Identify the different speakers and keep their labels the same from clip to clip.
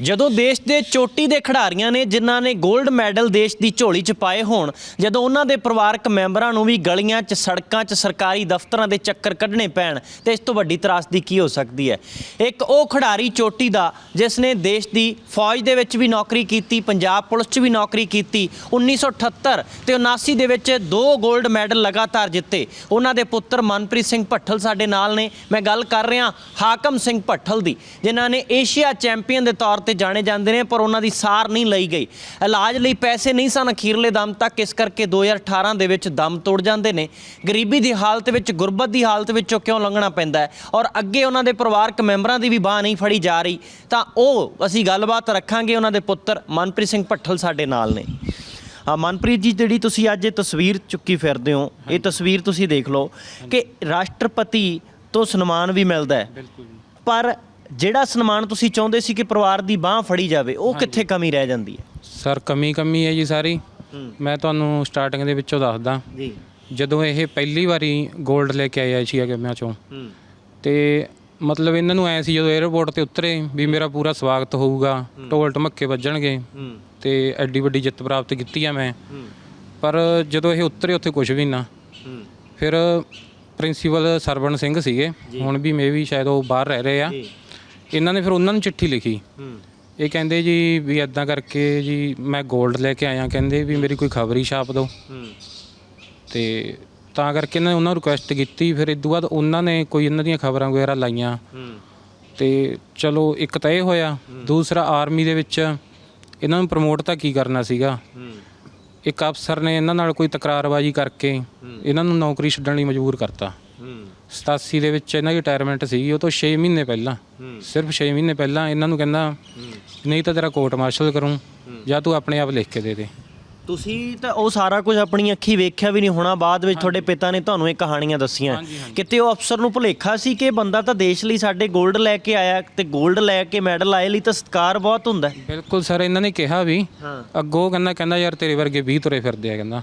Speaker 1: ਜਦੋਂ ਦੇਸ਼ ਦੇ ਚੋਟੀ ਦੇ ਖਿਡਾਰੀਆਂ ਨੇ, ਜਿਨ੍ਹਾਂ ਨੇ 골ਡ ਮੈਡਲ ਦੇਸ਼ ਦੀ ਝੋਲੀ 'ਚ ਪਾਏ ਹੋਣ, ਜਦੋਂ ਉਹਨਾਂ ਦੇ ਪਰਿਵਾਰਕ ਮੈਂਬਰਾਂ ਨੂੰ ਵੀ ਗਲੀਆਂ 'ਚ, ਸੜਕਾਂ 'ਚ ਸਰਕਾਰੀ ਦਫ਼ਤਰਾਂ ਦੇ ਚੱਕਰ ਕੱਢਣੇ ਪੈਣ, ਤੇ ਇਸ ਤੋਂ ਵੱਡੀ ਤਰਾਸਦੀ ਕੀ ਹੋ ਸਕਦੀ ਹੈ? ਇੱਕ ਉਹ ਖਿਡਾਰੀ ਚੋਟੀ ਦਾ, ਜਿਸ ਨੇ ਦੇਸ਼ ਦੀ ਫੌਜ ਦੇ ਵਿੱਚ ਵੀ ਨੌਕਰੀ ਕੀਤੀ, ਪੰਜਾਬ ਪੁਲਿਸ 'ਚ ਵੀ ਨੌਕਰੀ ਕੀਤੀ 1978 ਤੇ 79 ਦੇ ਵਿੱਚ ਦੋ 골ਡ ਮੈਡਲ ਲਗਾਤਾਰ ਜਿੱਤੇ। ਉਹਨਾਂ ਦੇ ਪੁੱਤਰ ਮਨਪ੍ਰੀਤ ਸਿੰਘ ਭੱਠਲ ਸਾਡੇ ਨਾਲ ਨੇ। ਮੈਂ ਗੱਲ ਕਰ ਰਿਹਾ ਹਾਕਮ ਸਿੰਘ ਭੱਠਲ ਦੀ, ਜਿਨ੍ਹਾਂ ਨੇ ਏਸ਼ੀਆ ਚੈਂਪੀਅਨ ਦੇ ਤੌਰ ਤੇ ਜਾਣੇ ਜਾਂਦੇ ਨੇ ਪਰ ਉਹਨਾਂ ਦੀ ਸਾਰ ਨਹੀਂ ਲਈ ਗਈ। ਇਲਾਜ ਲਈ ਪੈਸੇ ਨਹੀਂ ਸਨ ਅਖੀਰਲੇ ਦਮ ਤੱਕ ਇਸ ਕਰਕੇ 2018 ਦੇ ਵਿੱਚ ਦਮ ਤੋੜ ਜਾਂਦੇ ਨੇ। ਗਰੀਬੀ ਦੀ ਹਾਲਤ ਵਿੱਚ ਗੁਰਬਤ ਦੀ ਹਾਲਤ ਵਿੱਚੋਂ ਕਿਉਂ ਲੰਘਣਾ ਪੈਂਦਾ ਹੈ? ਔਰ ਅੱਗੇ ਉਹਨਾਂ ਦੇ ਪਰਿਵਾਰਕ ਮੈਂਬਰਾਂ ਦੀ ਵੀ ਬਾਹ ਨਹੀਂ ਫੜੀ ਜਾ ਰਹੀ। ਤਾਂ ਉਹ ਅਸੀਂ ਗੱਲਬਾਤ ਰੱਖਾਂਗੇ ਉਹਨਾਂ ਦੇ ਪੁੱਤਰ ਮਨਪ੍ਰੀਤ ਸਿੰਘ ਭੱਠਲ ਸਾਡੇ ਨਾਲ ਨੇ। ਆ ਮਨਪ੍ਰੀਤ ਜੀ ਜਿਹੜੀ ਤੁਸੀਂ ਅੱਜ ਇਹ ਤਸਵੀਰ ਚੁੱਕੀ ਫਿਰਦੇ ਹੋ ਇਹ ਤਸਵੀਰ ਤੁਸੀਂ ਦੇਖ ਲਓ ਕਿ ਰਾਸ਼ਟਰਪਤੀ ਤੋਂ ਸਨਮਾਨ ਵੀ ਮਿਲਦਾ ਹੈ। ਪਰ ਜਿਹੜਾ ਸਨਮਾਨ ਤੁਸੀਂ ਚਾਹੁੰਦੇ ਸੀ ਕਿ ਪਰਿਵਾਰ ਦੀ ਬਾਹ ਫੜੀ ਜਾਵੇ ਉਹ ਕਿੱਥੇ ਕਮੀ ਰਹਿ ਜਾਂਦੀ ਹੈ?
Speaker 2: ਸਰ ਕਮੀ ਕਮੀ ਹੈ ਜੀ ਸਾਰੀ। ਮੈਂ ਤੁਹਾਨੂੰ ਸਟਾਰਟਿੰਗ ਦੇ ਵਿੱਚੋਂ ਦੱਸਦਾ।
Speaker 1: ਜੀ।
Speaker 2: ਜਦੋਂ ਇਹ ਪਹਿਲੀ ਵਾਰੀ 골ਡ ਲੈ ਕੇ ਆਏ ਏਸ਼ੀਆ ਗੇਮਾਂ ਚੋਂ
Speaker 1: ਹੂੰ।
Speaker 2: ਤੇ ਮਤਲਬ ਇਹਨਾਂ ਨੂੰ ਐ ਸੀ ਜਦੋਂ 에ਅਰਪੋਰਟ ਤੇ ਉਤਰੇ ਵੀ ਮੇਰਾ ਪੂਰਾ ਸਵਾਗਤ ਹੋਊਗਾ ਢੋਲ ਢਮੱਕੇ ਵੱਜਣਗੇ
Speaker 1: ਹੂੰ।
Speaker 2: ਤੇ ਐਡੀ ਵੱਡੀ ਜਿੱਤ ਪ੍ਰਾਪਤ ਕੀਤੀ ਆ ਮੈਂ।
Speaker 1: ਹੂੰ।
Speaker 2: ਪਰ ਜਦੋਂ ਇਹ ਉਤਰੇ ਉੱਥੇ ਕੁਝ ਵੀ ਨਾ
Speaker 1: ਹੂੰ।
Speaker 2: ਫਿਰ ਪ੍ਰਿੰਸੀਪਲ ਸਰਵਣ ਸਿੰਘ ਸੀਗੇ। ਹੁਣ ਵੀ ਮੇ ਵੀ ਸ਼ਾਇਦ ਉਹ ਬਾਹਰ ਰਹਿ ਰਹੇ ਆ।
Speaker 1: ਜੀ।
Speaker 2: ਇਹਨਾਂ ਨੇ ਫਿਰ ਉਹਨਾਂ ਨੂੰ ਚਿੱਠੀ ਲਿਖੀ। ਇਹ ਕਹਿੰਦੇ ਜੀ ਵੀ ਐਦਾਂ ਕਰਕੇ ਜੀ ਮੈਂ 골ਡ ਲੈ ਕੇ ਆਇਆ। ਕਹਿੰਦੇ ਵੀ ਮੇਰੀ ਕੋਈ ਖਬਰ ਹੀ ਛਾਪ ਦਿਓ। ਤੇ ਤਾਂ ਕਰਕੇ ਇਹਨਾਂ ਨੇ ਉਹਨਾਂ ਨੂੰ ਰਿਕੁਐਸਟ ਕੀਤੀ। ਫਿਰ ਇਸ ਤੋਂ ਬਾਅਦ ਉਹਨਾਂ ਨੇ ਕੋਈ ਇਹਨਾਂ ਦੀਆਂ ਖਬਰਾਂ ਵਗੈਰਾ ਲਾਈਆਂ। ਤੇ ਚਲੋ ਇੱਕ ਤਾਂ ਇਹ ਹੋਇਆ। ਦੂਸਰਾ ਆਰਮੀ ਦੇ ਵਿੱਚ ਇਹਨਾਂ ਨੂੰ ਪ੍ਰਮੋਟ ਤਾਂ ਕੀ ਕਰਨਾ ਸੀਗਾ? ਇੱਕ ਅਫਸਰ ਨੇ ਇਹਨਾਂ ਨਾਲ ਕੋਈ ਤਕਰਾਰਬਾਜ਼ੀ ਕਰਕੇ ਇਹਨਾਂ ਨੂੰ ਨੌਕਰੀ ਛੱਡਣ ਲਈ ਮਜਬੂਰ ਕਰਤਾ। 87 ਦੇ ਵਿੱਚ ਇਹਨਾਂ ਦੀ ਰਿਟਾਇਰਮੈਂਟ ਸੀਗੀ ਉਹ ਤੋਂ 6 ਮਹੀਨੇ ਪਹਿਲਾਂ। ਸਿਰਫ 6 ਮਹੀਨੇ ਪਹਿਲਾਂ ਇਹਨਾਂ ਨੂੰ ਕਹਿੰਦਾ ਨਹੀਂ ਤਾਂ ਤੇਰਾ ਕੋਰਟ ਮਾਰਸ਼ਲ ਕਰੂੰ ਜਾਂ ਤੂੰ ਆਪਣੇ ਆਪ ਲਿਖ ਕੇ ਦੇ ਦੇ।
Speaker 1: ਤੁਸੀਂ ਤਾਂ ਉਹ ਸਾਰਾ ਕੁਝ ਆਪਣੀ ਅੱਖੀ ਵੇਖਿਆ ਵੀ ਨਹੀਂ ਹੋਣਾ ਬਾਅਦ ਵਿੱਚ ਤੁਹਾਡੇ ਪਿਤਾ ਨੇ ਤੁਹਾਨੂੰ ਇਹ ਕਹਾਣੀਆਂ ਦੱਸੀਆਂ। ਕਿਤੇ ਉਹ ਅਫਸਰ ਨੂੰ ਭੁਲੇਖਾ ਸੀ ਕਿ ਇਹ ਬੰਦਾ ਤਾਂ ਦੇਸ਼ ਲਈ ਸਾਡੇ 골ਡ ਲੈ ਕੇ ਆਇਆ ਤੇ 골ਡ ਲੈ ਕੇ ਮੈਡਲ ਆਏ ਲਈ ਤਾਂ ਸਤਿਕਾਰ ਬਹੁਤ ਹੁੰਦਾ ਹੈ।
Speaker 2: ਬਿਲਕੁਲ ਸਰ ਇਹਨਾਂ ਨੇ ਕਿਹਾ ਵੀ ਅੱਗੋਂ ਕਹਿੰਦਾ ਕਹਿੰਦਾ ਯਾਰ ਤੇਰੇ ਵਰਗੇ 20 ਤੁਰੇ ਫਿਰਦੇ ਆ ਕਹਿੰਦਾ।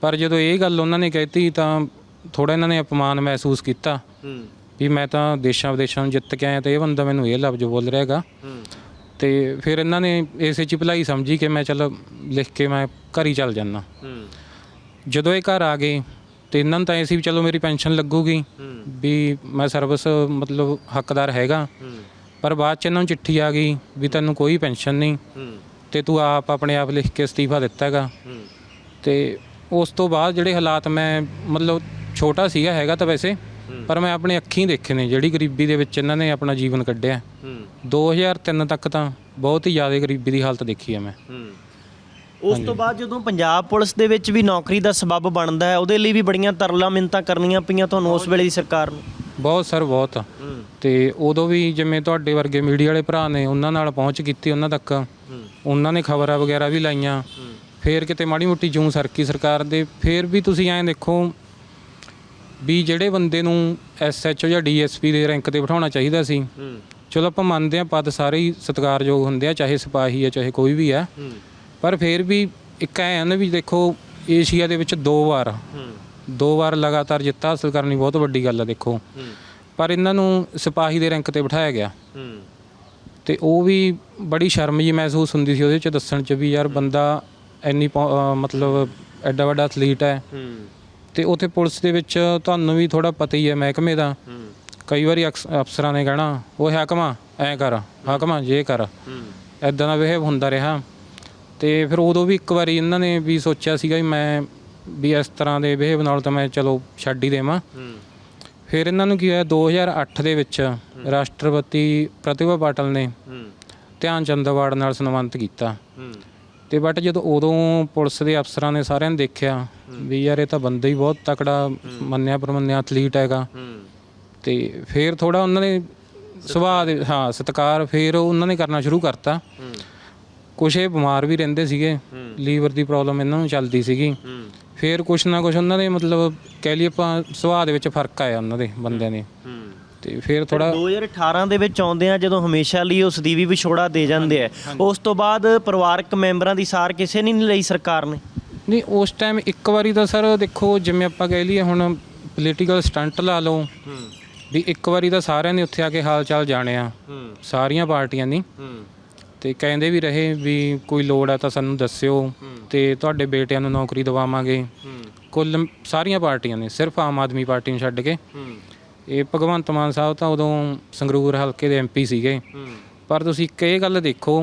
Speaker 2: ਪਰ ਜਦੋਂ ਇਹ ਗੱਲ ਉਹਨਾਂ ਨੇ ਕਹਿਤੀ ਤਾਂ ਥੋੜਾ ਇਹਨਾਂ ਨੇ ਅਪਮਾਨ ਮਹਿਸੂਸ ਕੀਤਾ।
Speaker 1: ਹੂੰ।
Speaker 2: ਵੀ ਮੈਂ ਤਾਂ ਦੇਸ਼ਾਂ ਵਿਦੇਸ਼ਾਂ ਨੂੰ ਜਿੱਤ ਕੇ ਆਇਆ ਤੇ ਇਹ ਬੰਦਾ ਮੈਨੂੰ ਇਹ ਲਫ਼ਜ਼ ਬੋਲ ਰਿਹਾ ਹੈਗਾ।
Speaker 1: ਹੂੰ।
Speaker 2: ਤੇ ਫਿਰ ਇਹਨਾਂ ਨੇ ਇਸੇ ਚ ਭਲਾਈ ਸਮਝੀ ਕਿ ਮੈਂ ਚੱਲ ਲਿਖ ਕੇ ਮੈਂ ਘਰ ਹੀ ਚੱਲ ਜਾਣਾ
Speaker 1: ਹੂੰ।
Speaker 2: ਜਦੋਂ ਇਹ ਘਰ ਆ ਗਏ ਤੇ ਇਹਨਾਂ ਨੂੰ ਤਾਂ ਇਹ ਸੀ ਵੀ ਚਲੋ ਮੇਰੀ ਪੈਨਸ਼ਨ ਲੱਗੂਗੀ। ਵੀ ਮੈਂ ਸਰਵਿਸ ਮਤਲਬ ਹੱਕਦਾਰ ਹੈਗਾ।
Speaker 1: ਹੂੰ।
Speaker 2: ਪਰ ਬਾਅਦ ਚ ਇਹਨਾਂ ਨੂੰ ਚਿੱਠੀ ਆ ਗਈ ਵੀ ਤੈਨੂੰ ਕੋਈ ਪੈਨਸ਼ਨ ਨਹੀਂ।
Speaker 1: ਹੂੰ।
Speaker 2: ਤੇ ਤੂੰ ਆਪ ਆਪਣੇ ਆਪ ਲਿਖ ਕੇ ਅਸਤੀਫਾ ਦਿੱਤਾ ਹੈਗਾ।
Speaker 1: ਹੂੰ।
Speaker 2: ਤੇ ਉਸ ਤੋਂ ਬਾਅਦ ਜਿਹੜੇ ਹਾਲਾਤ ਮੈਂ ਮਤਲਬ ਛੋਟਾ ਸੀਗਾ ਹੈਗਾ ਤਾਂ ਵੈਸੇ ਪਰ ਮੈਂ ਆਪਣੇ ਅੱਖੀਂ ਦੇਖੇ ਨੇ ਜਿਹੜੀ ਗਰੀਬੀ ਦੇ ਵਿੱਚ ਇਹਨਾਂ ਨੇ ਆਪਣਾ ਜੀਵਨ ਕੱਢਿਆ।
Speaker 1: ਹੂੰ।
Speaker 2: 2003 ਤੱਕ ਤਾਂ ਬਹੁਤ ਹੀ ਜ਼ਿਆਦਾ ਗਰੀਬੀ ਦੀ ਹਾਲਤ ਦੇਖੀ ਹੈ ਮੈਂ।
Speaker 1: ਹੂੰ। ਉਸ ਤੋਂ ਬਾਅਦ ਜਦੋਂ ਪੰਜਾਬ ਪੁਲਿਸ ਦੇ ਵਿੱਚ ਵੀ ਨੌਕਰੀ ਦਾ ਸਬਬ ਬਣਦਾ ਹੈ ਉਹਦੇ ਲਈ ਵੀ ਬੜੀਆਂ ਤਰਲਾ ਮਿੰਤਾਂ ਕਰਨੀਆਂ ਪਈਆਂ ਤੁਹਾਨੂੰ ਉਸ ਵੇਲੇ ਦੀ ਸਰਕਾਰ ਨੂੰ?
Speaker 2: ਬਹੁਤ ਸਰ ਬਹੁਤ। ਤੇ ਉਦੋਂ ਵੀ ਜਿਵੇਂ ਤੁਹਾਡੇ ਵਰਗੇ ਮੀਡੀਆ ਵਾਲੇ ਭਰਾ ਨੇ ਉਹਨਾਂ ਨਾਲ ਪਹੁੰਚ ਕੀਤੀ ਉਹਨਾਂ ਤੱਕ। ਉਹਨਾਂ ਨੇ ਖਬਰਾਂ ਵਗੈਰਾ ਵੀ ਲਾਈਆਂ। ਫੇਰ ਕਿਤੇ ਮਾੜੀ ਮੋਟੀ ਜੂੰ ਸਰਕੀ ਸਰਕਾਰ ਦੇ ਫੇਰ ਵੀ ਤੁਸੀਂ ਐਂ ਦੇਖੋ ਵੀ ਜਿਹੜੇ ਬੰਦੇ ਨੂੰ ਐਸਐਚਓ ਜਾਂ ਡੀਐਸਪੀ ਦੇ ਰੈਂਕ ਤੇ ਬਿਠਾਉਣਾ ਚਾਹੀਦਾ ਸੀ
Speaker 1: ਹੂੰ।
Speaker 2: ਚਲੋ ਆਪਾਂ ਮੰਨਦੇ ਹਾਂ ਪਦ ਸਾਰੇ ਹੀ ਸਤਿਕਾਰਯੋਗ ਹੁੰਦੇ ਆ ਚਾਹੇ ਸਿਪਾਹੀ ਹੈ ਚਾਹੇ ਕੋਈ ਵੀ ਹੂੰ। ਪਰ ਫੇਰ ਵੀ ਇੱਕ ਐ ਨਾ ਵੀ ਦੇਖੋ ਏਸ਼ੀਆ ਦੇ ਵਿੱਚ ਦੋ ਵਾਰ
Speaker 1: ਹੂੰ।
Speaker 2: ਦੋ ਵਾਰ ਲਗਾਤਾਰ ਜਿੱਤ ਹਾਸਲ ਕਰਨੀ ਬਹੁਤ ਵੱਡੀ ਗੱਲ ਆ ਦੇਖੋ।
Speaker 1: ਹੂੰ।
Speaker 2: ਪਰ ਇਹਨਾਂ ਨੂੰ ਸਿਪਾਹੀ ਦੇ ਰੈਂਕ ਤੇ ਬਿਠਾਇਆ ਗਿਆ।
Speaker 1: ਹੂੰ।
Speaker 2: ਤੇ ਉਹ ਵੀ ਬੜੀ ਸ਼ਰਮ ਜੀ ਮਹਿਸੂਸ ਹੁੰਦੀ ਸੀ ਉਹਦੇ ਚ ਦੱਸਣ ਚ ਵੀ ਯਾਰ ਬੰਦਾ ਇੰਨੀ ਅਹ ਮਤਲਬ ਐਡਾ ਵੱਡਾ ਐਥਲੀਟ ਹੈ।
Speaker 1: ਹੂੰ।
Speaker 2: ਤੇ ਉਥੇ ਪੁਲਿਸ ਦੇ ਵਿੱਚ ਤੁਹਾਨੂੰ ਵੀ ਥੋੜਾ ਪਤਾ ਹੀ ਹੈ ਮਹਿਕਮੇ ਦਾ। ਕਈ ਵਾਰੀ ਅਕਸ- ਅਫਸਰਾਂ ਨੇ ਕਹਿਣਾ ਉਹ ਹਾਕਮਾ ਐ ਕਰ ਹਾਕਮਾ ਜੇ ਕਰ। ਐਦਾਂ ਦਾ ਬਿਹੇਵ ਹੁੰਦਾ ਰਿਹਾ। ਤੇ ਫਿਰ ਉਦੋਂ ਵੀ ਇੱਕ ਵਾਰੀ ਇਹਨਾਂ ਨੇ ਵੀ ਸੋਚਿਆ ਸੀਗਾ ਵੀ ਮੈਂ ਵੀ ਇਸ ਤਰ੍ਹਾਂ ਦੇ ਬਿਹੇਵ ਨਾਲ ਤਾਂ ਮੈਂ ਚਲੋ ਛੱਡ ਹੀ ਦੇਵਾਂ। ਫਿਰ ਇਹਨਾਂ ਨੂੰ ਕੀ ਹੋਇਆ 2008 ਦੇ ਵਿੱਚ ਰਾਸ਼ਟਰਪਤੀ ਪ੍ਰਤਿਭਾ ਪਾਟਲ ਨੇ ਧਿਆਨ ਚੰਦ ਅਵਾਰਡ ਨਾਲ ਸਨਮਾਨਿਤ ਕੀਤਾ।
Speaker 1: ਹੂੰ।
Speaker 2: ਤੇ ਬਟ ਜਦੋਂ ਉਦੋਂ ਪੁਲਿਸ ਦੇ ਅਫਸਰਾਂ ਨੇ ਸਾਰਿਆਂ ਨੇ ਦੇਖਿਆ ਵੀ ਯਾਰ ਇਹ ਤਾਂ ਬੰਦਾ ਹੀ ਬਹੁਤ ਤਕੜਾ ਮੰਨਿਆ ਪਰਮੰਨਿਆ ਐਥਲੀਟ ਹੈਗਾ। ਤੇ ਫਿਰ ਥੋੜਾ ਉਹਨਾਂ ਨੇ ਸੁਭਾਅ ਦੇ ਹਾਂ ਸਤਿਕਾਰ ਫਿਰ ਉਹਨਾਂ ਨੇ ਕਰਨਾ ਸ਼ੁਰੂ ਕਰਤਾ। ਕੁਛ ਇਹ ਬਿਮਾਰ ਵੀ ਰਹਿੰਦੇ ਸੀਗੇ। ਲੀਵਰ ਦੀ ਪ੍ਰੋਬਲਮ ਇਹਨਾਂ ਨੂੰ ਚੱਲਦੀ ਸੀਗੀ। ਫਿਰ ਕੁਛ ਨਾ ਕੁਛ ਉਹਨਾਂ ਦੇ ਮਤਲਬ ਕਹਿ ਲਈਏ ਆਪਾਂ ਸੁਭਾਅ ਦੇ ਵਿੱਚ ਫ਼ਰਕ ਆਇਆ ਉਹਨਾਂ ਦੇ ਬੰਦਿਆਂ ਦੇ। ਤੇ ਫਿਰ ਥੋੜਾ
Speaker 1: 2018 ਦੇ ਵਿੱਚ ਆਉਂਦੇ ਆ ਜਦੋਂ ਹਮੇਸ਼ਾ ਲਈ ਉਸ ਦੀ ਵੀ ਵਿਛੋੜਾ ਦੇ ਜਾਂਦੇ ਆ। ਉਸ ਤੋਂ ਬਾਅਦ ਪਰਿਵਾਰਕ ਮੈਂਬਰਾਂ ਦੀ ਸਾਰ ਕਿਸੇ ਨੇ ਨਹੀਂ ਲਈ ਸਰਕਾਰ ਨੇ?
Speaker 2: ਨਹੀਂ ਉਸ ਟਾਈਮ ਇੱਕ ਵਾਰੀ ਤਾਂ ਸਰ ਦੇਖੋ ਜਿਵੇਂ ਆਪਾਂ ਕਹਿ ਲਈਏ ਹੁਣ ਪੋਲੀਟੀਕਲ ਸਟੰਟ ਲਾ ਲਓ ਵੀ ਇੱਕ ਵਾਰੀ ਤਾਂ ਸਾਰਿਆਂ ਨੇ ਉੱਥੇ ਆ ਕੇ ਹਾਲ ਚਾਲ ਜਾਣਿਆ ਸਾਰੀਆਂ ਪਾਰਟੀਆਂ ਦੀ ਤੇ ਕਹਿੰਦੇ ਵੀ ਰਹੇ ਵੀ ਕੋਈ ਲੋੜ ਆ ਤਾਂ ਸਾਨੂੰ ਦੱਸਿਓ। ਤੇ ਤੁਹਾਡੇ ਬੇਟਿਆਂ ਨੂੰ ਨੌਕਰੀ ਦਿਵਾਵਾਂਗੇ। ਕੁੱਲ ਸਾਰੀਆਂ ਪਾਰਟੀਆਂ ਨੇ ਸਿਰਫ ਆਮ ਆਦਮੀ ਪਾਰਟੀ ਨੂੰ ਛੱਡ ਕੇ। ਇਹ ਭਗਵੰਤ ਮਾਨ ਸਾਹਿਬ ਤਾਂ ਉਦੋਂ ਸੰਗਰੂਰ ਹਲਕੇ ਦੇ ਐਮਪੀ ਸੀਗੇ। ਪਰ ਤੁਸੀਂ ਇੱਕ ਇਹ ਗੱਲ ਦੇਖੋ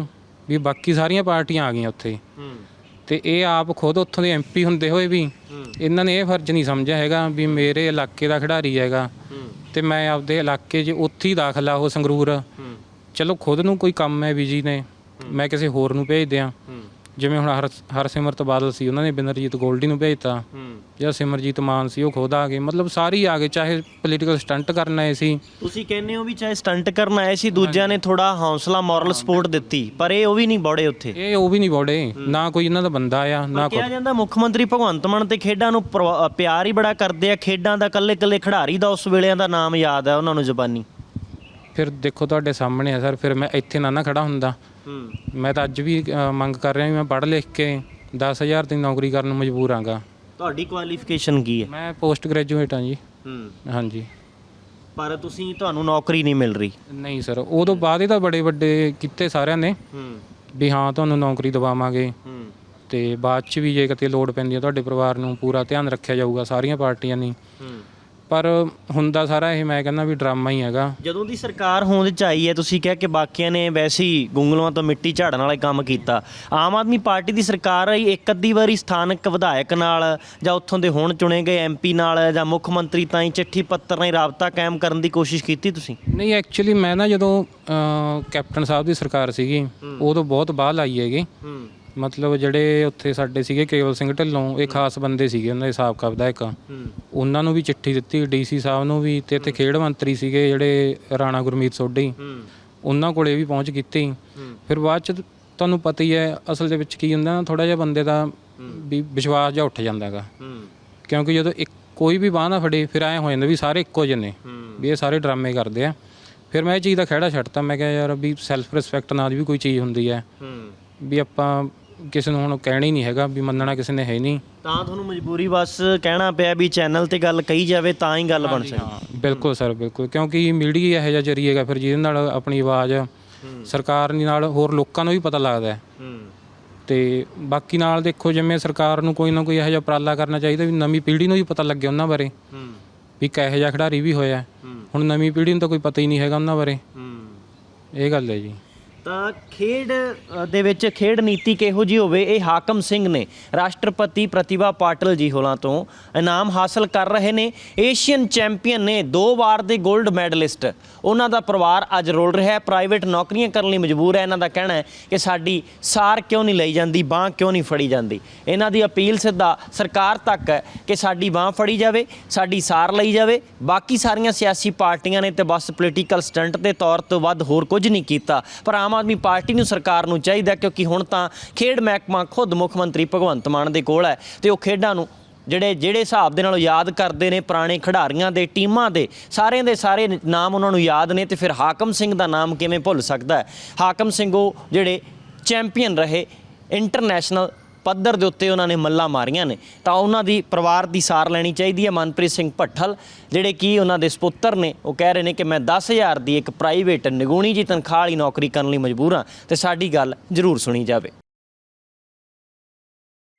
Speaker 2: ਵੀ ਬਾਕੀ ਸਾਰੀਆਂ ਪਾਰਟੀਆਂ ਆ ਗਈਆਂ ਉੱਥੇ। ਤੇ ਇਹ ਆਪ ਖੁਦ ਉੱਥੋਂ ਦੇ ਐਮਪੀ ਹੁੰਦੇ ਹੋਏ ਵੀ ਇਹਨਾਂ ਨੇ ਇਹ ਫਰਜ਼ ਨਹੀਂ ਸਮਝਿਆ ਹੈਗਾ ਵੀ ਮੇਰੇ ਇਲਾਕੇ ਦਾ ਖਿਡਾਰੀ ਹੈਗਾ। ਤੇ ਮੈਂ ਆਪਦੇ ਇਲਾਕੇ 'ਚ ਉੱਥੇ ਹੀ ਦਾਖਲਾ ਉਹ ਸੰਗਰੂਰ। ਚਲੋ ਖੁਦ ਨੂੰ ਕੋਈ ਕੰਮ ਹੈ ਬਿਜ਼ੀ ਨੇ ਮੈਂ ਕਿਸੇ ਹੋਰ ਨੂੰ ਭੇਜ ਦਿਆਂ। ਜਿਵੇਂ ਹੁਣ ਹਰ ਹਰਸਿਮਰਤ ਬਾਦਲ ਸੀ ਉਹਨਾਂ ਨੇ ਬਿਨਰਜੀਤ ਗੋਲਡੀ ਨੂੰ ਭੇਜਤਾ ਜਾਂ ਸਿਮਰਜੀਤ ਮਾਨ ਸੀ ਉਹ ਖੁਦ ਆ ਗਏ। ਮਤਲਬ ਸਾਰੇ ਹੀ ਆ ਗਏ ਚਾਹੇ ਪੋਲੀਟੀਕਲ ਸਟੰਟ ਕਰਨ ਆਏ ਸੀ।
Speaker 1: ਤੁਸੀਂ ਕਹਿੰਦੇ ਹੋ ਵੀ ਚਾਹੇ ਸਟੰਟ ਕਰਨ ਆਏ ਸੀ ਦੂਜਿਆਂ ਨੇ ਥੋੜਾ ਹੌਸਲਾ ਮੋਰਲ ਸਪੋਰਟ ਦਿੱਤੀ ਪਰ ਇਹ ਉਹ ਵੀ ਨਹੀਂ ਬੜੇ ਉੱਥੇ।
Speaker 2: ਇਹ ਉਹ ਵੀ ਨਹੀਂ ਬੋੜੇ ਨਾ ਕੋਈ ਇਹਨਾਂ ਦਾ ਬੰਦਾ ਆ ਨਾ ਕੋਈ
Speaker 1: ਕਿਹਾ ਜਾਂਦਾ ਮੁੱਖ ਮੰਤਰੀ ਭਗਵੰਤ ਮਾਨ ਤੇ ਖੇਡਾਂ ਨੂੰ ਪ੍ਰਵਾ- ਪਿਆਰ ਹੀ ਬੜਾ ਕਰਦੇ ਆ ਖੇਡਾਂ ਦਾ ਕੱਲੇ ਕੱਲੇ ਖਿਡਾਰੀ ਦਾ ਉਸ ਵੇਲਿਆਂ ਦਾ ਨਾਮ ਯਾਦ ਹੈ ਉਹਨਾਂ ਨੂੰ ਜ਼ਬਾਨੀ।
Speaker 2: ਫਿਰ ਦੇਖੋ ਤੁਹਾਡੇ ਸਾਹਮਣੇ ਆ ਸਰ ਫਿਰ ਮੈਂ ਇੱਥੇ ਨਾ ਨਾ ਖੜਾ ਹੁੰਦਾ।
Speaker 1: ਹੂੰ।
Speaker 2: ਮੈਂ ਤਾਂ ਅੱਜ ਵੀ ਅ, ਮੰਗ ਕਰ ਰਿਹਾ ਵੀ ਮੈਂ ਪੜ੍ਹ ਲਿਖ ਕੇ 10000 ਦੀ ਨੌਕਰੀ ਕਰਨ ਨੂੰ ਮਜਬੂਰ ਆਂਗਾ
Speaker 1: ਤੁਹਾਡੀ ਕੁਆਲੀਫਿਕੇਸ਼ਨ ਕੀ ਹੈ?
Speaker 2: ਮੈਂ ਪੋਸਟ ਗ੍ਰੈਜੂਏਟ ਹਾਂ ਜੀ।
Speaker 1: ਹੂੰ।
Speaker 2: ਹਾਂਜੀ।
Speaker 1: ਪਰ ਤੁਸੀਂ ਤੁਹਾਨੂੰ ਨੌਕਰੀ ਨਹੀਂ ਮਿਲ ਰਹੀ।
Speaker 2: ਨਹੀਂ ਸਰ ਉਦੋਂ ਬਾਅਦ ਹੀ ਤਾਂ ਬੜੇ ਵੱਡੇ ਕੀਤੇ ਸਾਰਿਆਂ ਨੇ।
Speaker 1: ਹੂੰ।
Speaker 2: ਵੀ ਹਾਂ ਤੁਹਾਨੂੰ ਨੌਕਰੀ ਦਿਵਾਵਾਂਗੇ।
Speaker 1: ਹੂੰ।
Speaker 2: ਤੇ ਬਾਅਦ ਚ ਵੀ ਜੇ ਕਿਤੇ ਲੋੜ ਪੈਂਦੀ ਹੈ ਤੁਹਾਡੇ ਪਰਿਵਾਰ ਨੂੰ ਪੂਰਾ ਧਿਆਨ ਰੱਖਿਆ ਜਾਊਗਾ ਸਾਰੀਆਂ ਪਾਰਟੀਆਂ ਨੇ
Speaker 1: ਹੂੰ।
Speaker 2: ਪਰ ਹੁੰਦਾ ਸਾਰਾ ਇਹ ਮੈਂ ਕਹਿੰਦਾ ਵੀ ਡਰਾਮਾ ਹੀ ਹੈਗਾ।
Speaker 1: ਜਦੋਂ ਦੀ ਸਰਕਾਰ ਹੋਂਦ ਚ ਆਈ ਹੈ ਤੁਸੀਂ ਕਿਹਾ ਕਿ ਬਾਕੀਆਂ ਨੇ ਵੈਸੇ ਹੀ ਗੁੰਗਲੂਆਂ ਤੋਂ ਮਿੱਟੀ ਝਾੜਨ ਵਾਲੇ ਕੰਮ ਕੀਤਾ। ਆਮ ਆਦਮੀ ਪਾਰਟੀ ਦੀ ਸਰਕਾਰ ਆਈ ਇੱਕ ਅੱਧੀ ਵਾਰੀ ਸਥਾਨਕ ਵਿਧਾਇਕ ਨਾਲ ਜਾਂ ਉੱਥੋਂ ਦੇ ਹੁਣ ਚੁਣੇ ਗਏ ਐਮਪੀ ਨਾਲ ਜਾਂ ਮੁੱਖ ਮੰਤਰੀ ਤਾਈਂ ਚਿੱਠੀ ਪੱਤਰ ਨਾਲ ਰਾਬਤਾ ਕਾਇਮ ਕਰਨ ਦੀ ਕੋਸ਼ਿਸ਼ ਕੀਤੀ ਤੁਸੀਂ?
Speaker 2: ਨਹੀਂ ਐਕਚੁਅਲੀ ਮੈਂ ਨਾ ਜਦੋਂ ਕੈਪਟਨ ਸਾਹਿਬ ਦੀ ਸਰਕਾਰ ਸੀਗੀ ਉਦੋਂ ਬਹੁਤ ਬਾਹਰ ਆਈ ਹੈਗੀ।
Speaker 1: ਹੂੰ।
Speaker 2: ਮਤਲਬ ਜਿਹੜੇ ਉੱਥੇ ਸਾਡੇ ਸੀਗੇ ਕੇਵਲ ਸਿੰਘ ਢਿੱਲੋਂ ਇਹ ਖਾਸ ਬੰਦੇ ਸੀਗੇ ਉਹਨਾਂ ਦੇ ਸਾਬਕਾ ਵਿਧਾਇਕ। ਉਹਨਾਂ ਨੂੰ ਵੀ ਚਿੱਠੀ ਦਿੱਤੀ ਡੀਸੀ ਸਾਹਿਬ ਨੂੰ ਵੀ ਤੇ ਇੱਥੇ ਖੇਡ ਮੰਤਰੀ ਸੀਗੇ ਜਿਹੜੇ ਰਾਣਾ ਗੁਰਮੀਤ ਸੋਢੀ। ਉਹਨਾਂ ਕੋਲੇ ਵੀ ਪਹੁੰਚ ਕੀਤੀ। ਫਿਰ ਬਾਅਦ ਚ ਤੁਹਾਨੂੰ ਪਤਾ ਹੀ ਹੈ ਅਸਲ ਦੇ ਵਿੱਚ ਕੀ ਹੁੰਦਾ ਨਾ ਥੋੜਾ ਜਿਹਾ ਬੰਦੇ ਦਾ ਵੀ ਵਿਸ਼ਵਾਸ ਜਿਹਾ ਉੱਠ ਜਾਂਦਾ ਹੈਗਾ। ਕਿਉਂਕਿ ਜਦੋਂ ਇੱਕ ਕੋਈ ਵੀ ਬਾਹ ਨਾ ਫੜੇ ਫਿਰ ਐ ਹੋ ਜਾਂਦਾ ਵੀ ਸਾਰੇ ਇੱਕੋ ਜਿਹੇ ਨੇ ਵੀ ਇਹ ਸਾਰੇ ਡਰਾਮੇ ਕਰਦੇ ਆ। ਫਿਰ ਮੈਂ ਇਹ ਚੀਜ਼ ਦਾ ਖਹਿੜਾ ਛੱਡਤਾ ਮੈਂ ਕਿਹਾ ਯਾਰ ਵੀ ਸੈਲਫ ਰਿਸਪੈਕਟ ਨਾਲ ਵੀ ਕੋਈ ਚੀਜ਼ ਹੁੰਦੀ ਹੂੰ। ਵੀ ਆਪਾਂ ਕਿਸੇ ਨੂੰ ਹੁਣ ਕਹਿਣਾ ਹੀ ਨਹੀਂ ਹੈਗਾ ਵੀ ਮੰਨਣਾ ਕਿਸੇ ਨੇ ਹੈ ਨਹੀਂ।
Speaker 1: ਤਾਂ ਤੁਹਾਨੂੰ ਮਜਬੂਰੀ ਬਸ ਕਹਿਣਾ ਪਿਆ ਵੀ ਚੈਨਲ ਤੇ ਗੱਲ ਕਹੀ ਜਾਵੇ ਤਾਂ ਹੀ ਗੱਲ ਬਣ ਸਕਦੀ।
Speaker 2: ਬਿਲਕੁਲ ਸਰ ਬਿਲਕੁਲ। ਕਿਉਂਕਿ ਮੀਡੀਆ ਇਹੋ ਜਿਹਾ ਜਰੀਏ ਹੈਗਾ ਫਿਰ ਜਿਹਦੇ ਨਾਲ ਆਪਣੀ ਆਵਾਜ਼ ਸਰਕਾਰ ਦੇ ਨਾਲ ਹੋਰ ਲੋਕਾਂ ਨੂੰ ਵੀ ਪਤਾ ਲੱਗਦਾ ਹੈ। ਤੇ ਬਾਕੀ ਨਾਲ ਦੇਖੋ ਜਿਵੇਂ ਸਰਕਾਰ ਨੂੰ ਕੋਈ ਨਾ ਕੋਈ ਇਹੋ ਜਿਹਾ ਉਪਰਾਲਾ ਕਰਨਾ ਚਾਹੀਦਾ ਵੀ ਨਵੀਂ ਪੀੜ੍ਹੀ ਨੂੰ ਵੀ ਪਤਾ ਲੱਗੇ ਉਹਨਾਂ ਬਾਰੇ। ਵੀ ਕਿਹੋ ਜਿਹਾ ਖਿਡਾਰੀ ਵੀ ਹੋਇਆ। ਹੁਣ ਨਵੀਂ ਪੀੜ੍ਹੀ ਨੂੰ ਤਾਂ ਕੋਈ ਪਤਾ ਹੀ ਨਹੀਂ ਹੈਗਾ ਉਹਨਾਂ ਬਾਰੇ। ਇਹ ਗੱਲ ਹੈ ਜੀ।
Speaker 1: ਤਾਂ ਖੇਡ ਦੇ ਵਿੱਚ ਖੇਡ ਨੀਤੀ ਕਿਹੋ ਜੀ ਹੋਵੇ, ਇਹ ਹਾਕਮ ਸਿੰਘ ਨੇ, ਰਾਸ਼ਟਰਪਤੀ ਪ੍ਰਤਿਭਾ ਪਾਟਿਲ ਜੀ ਹੋਲਾਂ ਤੋਂ ਇਨਾਮ ਹਾਸਲ ਕਰ ਰਹੇ ਨੇ। ਏਸ਼ੀਅਨ ਚੈਂਪੀਅਨ ਨੇ ਦੋ ਵਾਰ ਦੇ 골ਡ ਮੈਡਲਿਸਟ। ਉਹਨਾਂ ਦਾ ਪਰਿਵਾਰ ਅੱਜ ਰੋਲ ਰਿਹਾ ਹੈ, ਪ੍ਰਾਈਵੇਟ ਨੌਕਰੀਆਂ ਕਰਨ ਲਈ ਮਜਬੂਰ ਹੈ। ਇਹਨਾਂ ਦਾ ਕਹਿਣਾ ਹੈ ਕਿ ਸਾਡੀ ਸਾਰ ਕਿਉਂ ਨਹੀਂ ਲਈ ਜਾਂਦੀ, ਬਾਹ ਕਿਉਂ ਨਹੀਂ ਫੜੀ ਜਾਂਦੀ? ਇਹਨਾਂ ਦੀ ਅਪੀਲ ਸਿੱਧਾ ਸਰਕਾਰ ਤੱਕ ਹੈ ਕਿ ਸਾਡੀ ਬਾਹ ਫੜੀ ਜਾਵੇ, ਸਾਡੀ ਸਾਰ ਲਈ ਜਾਵੇ। ਬਾਕੀ ਸਾਰੀਆਂ ਸਿਆਸੀ ਪਾਰਟੀਆਂ ਨੇ ਤੇ ਬਸ ਪੋਲੀਟੀਕਲ ਸਟੰਟ ਦੇ ਤੌਰ ਤੋਂ ਵੱਧ ਹੋਰ ਕੁਝ ਨਹੀਂ ਕੀਤਾ। ਪਰ ਆਮ ਆਮ ਆਦਮੀ ਪਾਰਟੀ ਨੂੰ ਸਰਕਾਰ ਨੂੰ ਚਾਹੀਦਾ ਕਿਉਂਕਿ ਹੁਣ ਤਾਂ ਖੇਡ ਮਹਿਕਮਾ ਖੁਦ ਮੁੱਖ ਮੰਤਰੀ ਭਗਵੰਤ ਮਾਨ ਦੇ ਕੋਲ ਹੈ ਤੇ ਉਹ ਖੇਡਾਂ ਨੂੰ ਜਿਹੜੇ ਜਿਹੜੇ ਹਿਸਾਬ ਦੇ ਨਾਲ ਉਹ ਯਾਦ ਕਰਦੇ ਨੇ, ਪੁਰਾਣੇ ਖਿਡਾਰੀਆਂ ਦੇ, ਟੀਮਾਂ ਦੇ, ਸਾਰਿਆਂ ਦੇ ਸਾਰੇ ਨਾਮ ਉਹਨਾਂ ਨੂੰ ਯਾਦ ਨੇ ਤੇ ਫਿਰ ਹਾਕਮ ਸਿੰਘ ਦਾ ਨਾਮ ਕਿਵੇਂ ਭੁੱਲ ਸਕਦਾ ਹੈ? ਹਾਕਮ ਸਿੰਘ ਉਹ ਜਿਹੜੇ ਚੈਂਪੀਅਨ ਰਹੇ, ਇੰਟਰਨੈਸ਼ਨਲ ਪੱਧਰ ਦੇ ਉੱਤੇ ਉਹਨਾਂ ਨੇ ਮੱਲਾਂ ਮਾਰੀਆਂ ਨੇ। ਤਾਂ ਉਹਨਾਂ ਦੀ ਪਰਿਵਾਰ ਦੀ ਸਾਰ ਲੈਣੀ ਚਾਹੀਦੀ ਹੈ ਮਨਪ੍ਰੀਤ ਸਿੰਘ ਭੱਠਲ, ਜਿਹੜੇ ਕੀ ਉਹਨਾਂ ਦੇ ਸੁਪੁੱਤਰ ਨੇ। ਉਹ ਕਹਿ ਰਹੇ ਨੇ ਕਿ ਮੈਂ 10000 ਦੀ ਇੱਕ ਪ੍ਰਾਈਵੇਟ ਨਿਗੂਣੀ ਜੀ ਤਨਖਾਹ ਵਾਲੀ ਨੌਕਰੀ ਕਰਨ ਲਈ ਮਜਬੂਰ ਹਾਂ ਤੇ ਸਾਡੀ ਗੱਲ ਜ਼ਰੂਰ ਸੁਣੀ ਜਾਵੇ।